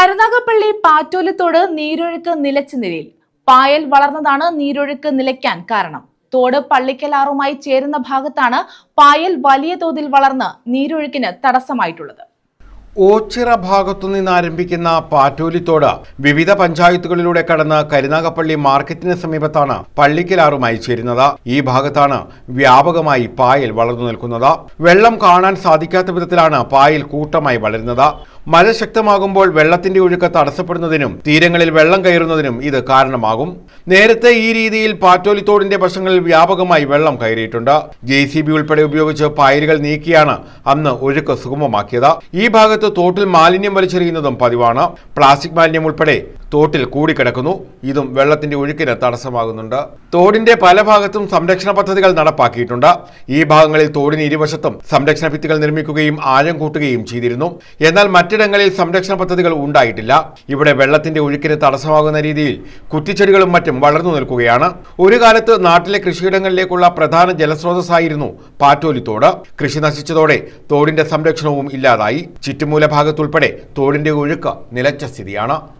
കരുനാഗപ്പള്ളി പാറ്റോലിത്തോട് നീരൊഴുക്ക് നിലച്ച നിലയിൽ പായൽ വളർന്നതാണ് നീരൊഴുക്ക് നിലയ്ക്കാൻ കാരണം. തോട് പള്ളിക്കലാറുമായി ചേരുന്ന ഭാഗത്താണ് പായൽ വലിയ തോതിൽ വളർന്ന് നീരൊഴുക്കിന് തടസ്സമായിട്ടുള്ളത്. ഓച്ചിറ ഭാഗത്തു നിന്നാരംഭിക്കുന്ന ആരംഭിക്കുന്ന പാറ്റൂലിത്തോട് വിവിധ പഞ്ചായത്തുകളിലൂടെ കടന്ന് കരുനാഗപ്പള്ളി മാർക്കറ്റിന് സമീപത്താണ് പള്ളിക്കലാറുമായി ചേരുന്നത്. ഈ ഭാഗത്താണ് വ്യാപകമായി പായൽ വളർന്നു നിൽക്കുന്നത്. വെള്ളം കാണാൻ സാധിക്കാത്ത വിധത്തിലാണ് പായൽ കൂട്ടമായി വളരുന്നത്. മഴ ശക്തമാകുമ്പോൾ വെള്ളത്തിന്റെ ഒഴുക്ക് തടസ്സപ്പെടുന്നതിനും തീരങ്ങളിൽ വെള്ളം കയറുന്നതിനും ഇത് കാരണമാകും. നേരത്തെ ഈ രീതിയിൽ പാറ്റോലിത്തോടിന്റെ വശങ്ങളിൽ വ്യാപകമായി വെള്ളം കയറിയിട്ടുണ്ട്. ജെ സി ബി ഉൾപ്പെടെ ഉപയോഗിച്ച് പായലുകൾ നീക്കിയാണ് അന്ന് ഒഴുക്ക് സുഗമമാക്കിയത്. ഈ ഭാഗത്ത് തോട്ടിൽ മാലിന്യം വലിച്ചെറിയുന്നതും പതിവാണ്. പ്ലാസ്റ്റിക് മാലിന്യം ഉൾപ്പെടെ തോട്ടിൽ കൂടിക്കിടക്കുന്നു. ഇതും വെള്ളത്തിന്റെ ഒഴുക്കിന് തടസ്സമാകുന്നുണ്ട്. തോടിന്റെ പല ഭാഗത്തും സംരക്ഷണ പദ്ധതികൾ നടപ്പാക്കിയിട്ടുണ്ട്. ഈ ഭാഗങ്ങളിൽ തോടിന് ഇരുവശത്തും സംരക്ഷണ ഭിത്തികൾ നിർമ്മിക്കുകയും ആഴം കൂട്ടുകയും ചെയ്തിരുന്നു. എന്നാൽ മറ്റിടങ്ങളിൽ സംരക്ഷണ പദ്ധതികൾ ഉണ്ടായിട്ടില്ല. ഇവിടെ വെള്ളത്തിന്റെ ഒഴുക്കിന് തടസ്സമാകുന്ന രീതിയിൽ കുറ്റിച്ചെടികളും മറ്റും വളർന്നു നിൽക്കുകയാണ്. ഒരു കാലത്ത് നാട്ടിലെ കൃഷിയിടങ്ങളിലേക്കുള്ള പ്രധാന ജലസ്രോതസ്സായിരുന്നു പാറ്റോലിത്തോട്. കൃഷി നശിച്ചതോടെ തോടിന്റെ സംരക്ഷണവും ഇല്ലാതായി. ചുറ്റുമൂല ഭാഗത്തുൾപ്പെടെ തോടിന്റെ ഒഴുക്ക് നിലച്ച സ്ഥിതിയാണ്.